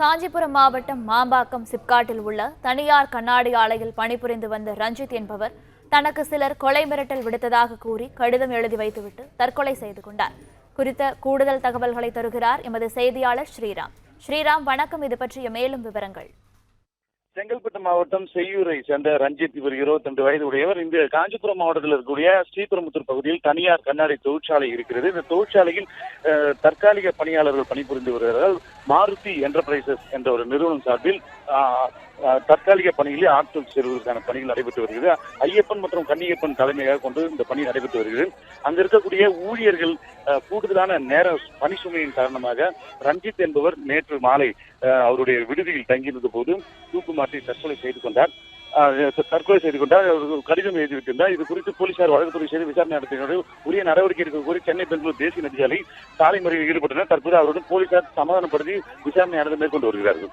காஞ்சிபுரம் மாவட்டம் மாம்பாக்கம் சிப்காட்டில் உள்ள தனியார் கண்ணாடி ஆலையில் பணிபுரிந்து வந்த ரஞ்சித் என்பவர் தனக்கு சிலர் கொலை மிரட்டல் விடுத்ததாக கூறி கடிதம் எழுதி வைத்துவிட்டு தற்கொலை செய்து கொண்டார். குறித்த கூடுதல் தகவல்களை தருகிறார் எமது செய்தியாளர் ஸ்ரீராம். ஸ்ரீராம் வணக்கம். இது பற்றிய மேலும் விவரங்கள். செங்கல்பட்டு மாவட்டம் செய்யூரை சேர்ந்த ரஞ்சித் இவர் 22 வயது உடையவர் இந்த காஞ்சிபுரம் மாவட்டத்தில் இருக்கக்கூடிய ஸ்ரீபெரும்புத்தூர் பகுதியில் தனியார் கண்ணாடி தொழிற்சாலை இருக்கிறது. இந்த தொழிற்சாலையில் தற்காலிக பணியாளர்கள் பணிபுரிந்து வருகிறார்கள். மாருதி என்டர்பிரைசஸ் என்ற ஒரு நிறுவனம் சார்பில் தற்காலிக பணிகளில் ஆட்கள் சேருவதற்கான பணிகள் நடைபெற்று வருகிறது. ஐயப்பன் மற்றும் கன்னியப்பன் தலைமையாக கொண்டு இந்த பணி நடைபெற்று வருகிறது. அங்க இருக்கக்கூடிய ஊழியர்கள் கூடுதலான நேர பணி சுமையின் காரணமாக ரஞ்சித் என்பவர் நேற்று மாலை அவருடைய விடுதியில் தங்கியிருந்த போது தூக்கு மாற்றி தற்கொலை செய்து கொண்டார். அஹ், தற்கொலை செய்து கொண்டார். கடிதம் எழுதிவிட்டிருந்தார். இது குறித்து போலீசார் வழக்கு பதிவு செய்து விசாரணை நடத்தினர் உரிய நடவடிக்கை எடுக்க கோரி சென்னை பெங்களூர் தேசிய நெடுஞ்சாலை சாலை முறையில் ஈடுபட்டனர். தற்போது அவருடன் போலீசார் சமாதானப்படுத்தி விசாரணை நடந்து மேற்கொண்டு வருகிறார்கள்.